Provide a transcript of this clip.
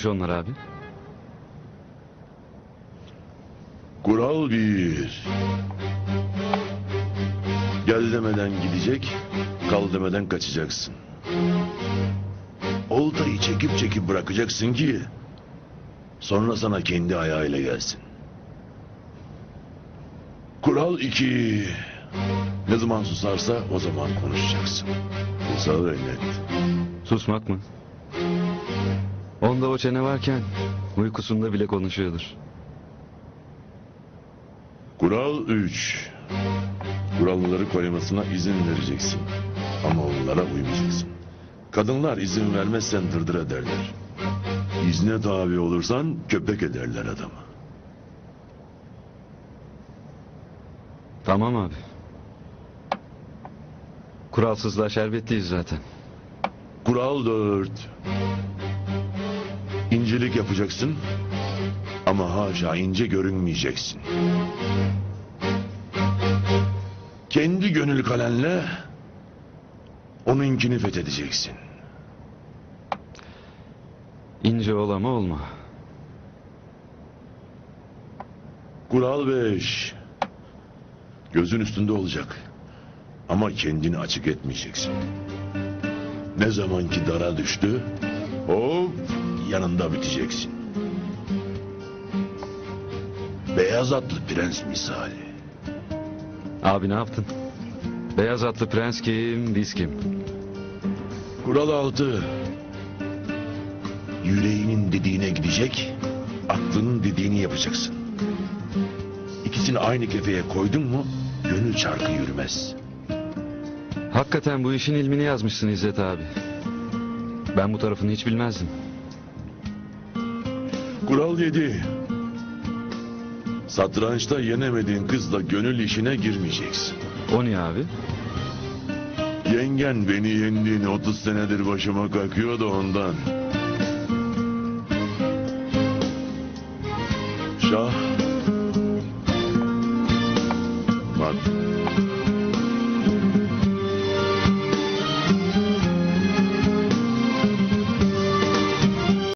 Neymiş onlar abi? Kural bir. Gel demeden gidecek, kal demeden kaçacaksın. Oltayı çekip çekip bırakacaksın ki... ...sonra sana kendi ayağıyla gelsin. Kural iki. Ne zaman susarsa o zaman konuşacaksın. Kısa ve net. Susmak mı? Onda o çene varken uykusunda bile konuşuyordur. Kural 3. Kuralları koymasına izin vereceksin. Ama onlara uymayacaksın. Kadınlar izin vermezsen dırdır ederler. İzne tabi olursan köpek ederler adamı. Tamam abi. Kuralsızlığa şerbetliyiz zaten. Kural 4. İncelik yapacaksın. Ama haşa ince görünmeyeceksin. Kendi gönül kalenle onunkini fethedeceksin. İnce ol ama olma. Kural 5. Gözün üstünde olacak. Ama kendini açık etmeyeceksin. Ne zamanki dara düştü, hop yanında biteceksin. Beyaz atlı prens misali. Abi ne yaptın? Beyaz atlı prens kim, biz kim? Kural 6. Yüreğinin dediğine gidecek, aklının dediğini yapacaksın. İkisini aynı kefeye koydun mu, gönül çarkı yürümez. Hakikaten bu işin ilmini yazmışsın İzzet abi. Ben bu tarafını hiç bilmezdim. Kural 7. Satrançta yenemediğin kızla gönül işine girmeyeceksin. O niye abi? Yengen beni yendiğini 30 senedir başıma kakıyor da ondan. Şah. Mat.